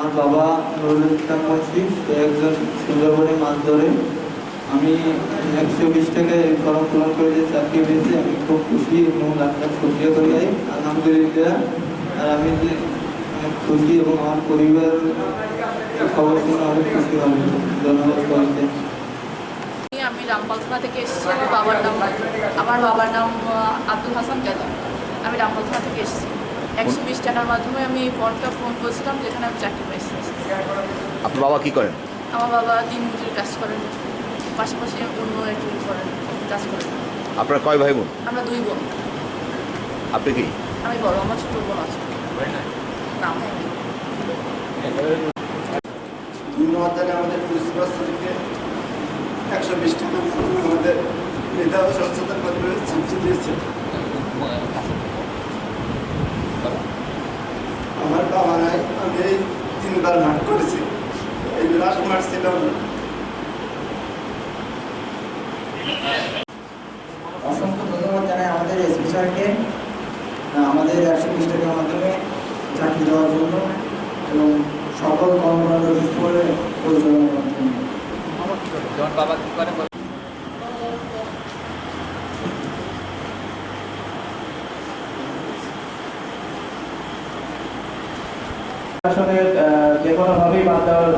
আমার বাবা নুরুল ইসলাম মুন্সি সে একজন সুন্দরবনে মাছ ধরে। আমি একশো বিশ টাকায় ফর্ম পূরণ করে যে চাকরি পেয়েছি। আমি খুব খুশি এবং লাখ শুক্রিয়া করি ভাই। আলহামদুলিল্লাহ। আর আমি যে খুশি এবং আমার পরিবার খবর শুনে অনেক খুশি হবে। ধন্যবাদ সবাইকে। আমি রামপালথা থেকে এসেছি। আমার বাবার নাম আমার বাবার নাম আব্দুল হাসান কাজী আমি রামপালথা থেকে এসেছি। একশো বিশ টাকার মাধ্যমে আমি এই ফর্মটা ফোন করেছিলাম যেখানে আমি চাকরি পেয়েছি আপনার বাবা কি করেন? আমার বাবা দিন মজুরি কাজ করেন পাশাপাশি অন্য একটু করেন কাজ করেন। আপনার কয় ভাই বোন আমরা দুই বোন। আপনি কি? আমি বড় আমার ছোট বোন আছে। না আমার নেই। দুই মহাদানে আমাদের পুলিশ বাস্তবকে একশো বিশ টাকা আমাদের মেধা ও দিয়েছে। আমার বাবা নাই আমি এই তিনবার মাঠ করেছি। এই লাস্ট মাঠ ছিল অসংখ্য ধন্যবাদ জানাই আমাদের এসপি স্যারকে আমাদের একশো বিশ টাকার মাধ্যমে চাকরি দেওয়ার জন্য এবং সকল কর্মকাণ্ড সুস্থ করে পরিচালনা করার জন্য। আসলে আহ, যে কোনোভাবেই বাদ দেওয়ার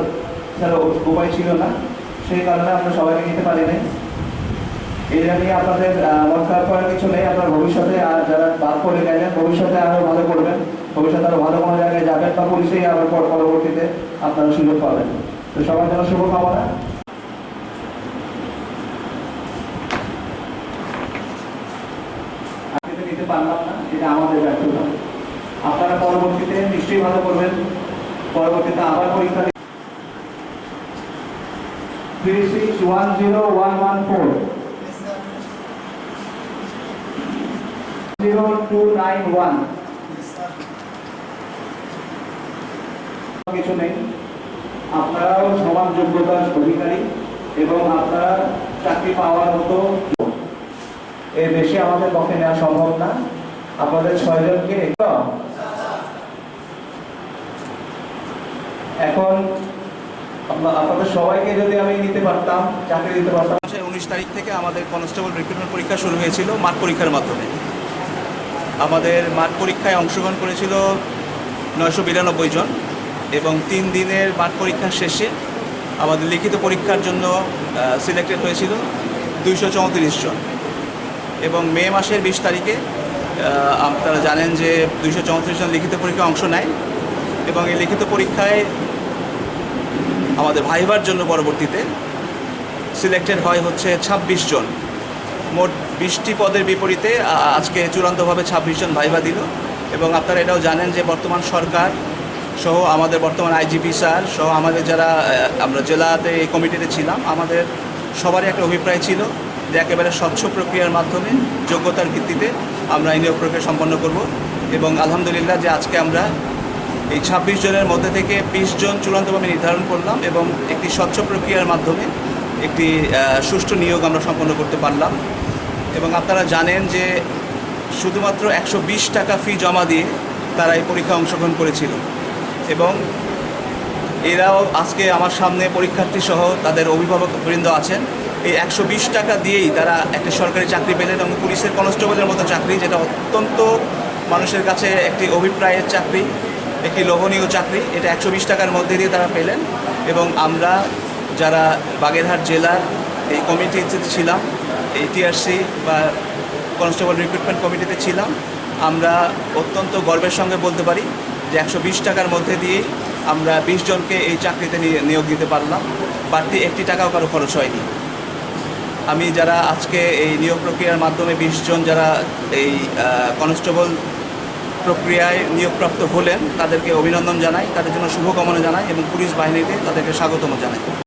ছাড়া উপায় ছিল না। সেই কারণে আমরা সবাইকে নিতে পারি নাই এটা নিয়ে আপনাদের মন করার কিছু নেই। আপনার ভবিষ্যতে আর যারা বাদ করে গেলেন ভবিষ্যতে আরও ভালো করবেন। ভবিষ্যতে আরও ভালো কোনো জায়গায় যাবেন বা পুলিশেই আবার পর- পরবর্তীতে আপনারা সুযোগ পাবেন। তো সবার জন্য শুভকামনা। নিতে পারলাম না এটা আমাদের ব্যর্থতা। আপনারা পরবর্তীতে নিশ্চয়ই ভালো করবেন। পরবর্তীতে আবার পরীক্ষা কিছু নেই। আপনারাও সমান যোগ্যতার অধিকারী এবং আপনারা চাকরি পাওয়ার মতো এর বেশি আমাদের পক্ষে নেওয়া সম্ভব না। আপনাদের ছয়জনকে এখন আপনাদের সবাইকে যদি আমি নিতে পারতাম, চাকরি দিতে পারতাম। উনিশ তারিখ থেকে আমাদের কনস্টেবল রিক্রুটমেন্ট পরীক্ষা শুরু হয়েছিল মাঠ পরীক্ষার মাধ্যমে। আমাদের মাঠ পরীক্ষায় অংশগ্রহণ করেছিল নয়শো বিরানব্বই জন এবং তিন দিনের মাঠ পরীক্ষার শেষে আমাদের লিখিত পরীক্ষার জন্য সিলেক্টেড হয়েছিল দুইশো চৌত্রিশ জন। এবং মে মাসের বিশ তারিখে আপনারা জানেন যে দুইশো চৌত্রিশ জন লিখিত পরীক্ষায় অংশ নেয় এবং এই লিখিত পরীক্ষায় আমাদের ভাইবার জন্য পরবর্তীতে সিলেক্টেড হয় হচ্ছে ছাব্বিশ জন। মোট বিশটি পদের বিপরীতে আজকে চূড়ান্তভাবে ছাব্বিশ জন ভাইবা দিল এবং আপনারা এটাও জানেন যে বর্তমান সরকার সহ আমাদের বর্তমান আইজিপি স্যার সহ আমাদের যারা আমরা জেলাতে এই কমিটিতে ছিলাম, আমাদের সবারই একটা অভিপ্রায় ছিল যে একেবারে স্বচ্ছ প্রক্রিয়ার মাধ্যমে যোগ্যতার ভিত্তিতে আমরা এই নিয়োগ প্রক্রিয়া সম্পন্ন করব এবং আলহামদুলিল্লাহ যে আজকে আমরা এই ছাব্বিশ জনের মধ্যে থেকে বিশ জন চূড়ান্তভাবে নির্ধারণ করলাম এবং একটি স্বচ্ছ প্রক্রিয়ার মাধ্যমে একটি সুষ্ঠু নিয়োগ আমরা সম্পন্ন করতে পারলাম। এবং আপনারা জানেন যে শুধুমাত্র একশো বিশ টাকা ফি জমা দিয়ে তারা এই পরীক্ষায় অংশগ্রহণ করেছিল। এবং এরাও আজকে আমার সামনে পরীক্ষার্থী সহ তাদের অভিভাবকবৃন্দ আছেন। এই একশো বিশ টাকা দিয়েই তারা একটা সরকারি চাকরি পেলেন এবং পুলিশের কনস্টেবলের মতো চাকরি, যেটা অত্যন্ত মানুষের কাছে একটি অভিপ্রায়ের চাকরি, একটি লোভনীয় চাকরি, এটা একশো বিশ টাকার মধ্যে দিয়ে তারা পেলেন। এবং আমরা যারা বাগেরহাট জেলার এই কমিটিতে ছিলাম, এই টিআরসি বা কনস্টেবল রিক্রুটমেন্ট কমিটিতে ছিলাম, আমরা অত্যন্ত গর্বের সঙ্গে বলতে পারি যে একশো বিশ টাকার মধ্যে দিয়েই আমরা বিশ জনকে এই চাকরিতে নিয়ে- নিয়োগ দিতে পারলাম। বাড়তি একটি টাকাও কারও খরচ হয়নি। আমি যারা আজকে এই নিয়োগ প্রক্রিয়ার মাধ্যমে বিশ জন যারা এই কনস্টেবল প্রক্রিয়ায় নিয়োগপ্রাপ্ত হলেন, তাদেরকে অভিনন্দন জানাই, তাদের জন্য শুভকামনা জানাই এবং পুলিশ বাহিনীতে তাদেরকে স্বাগতম জানাই।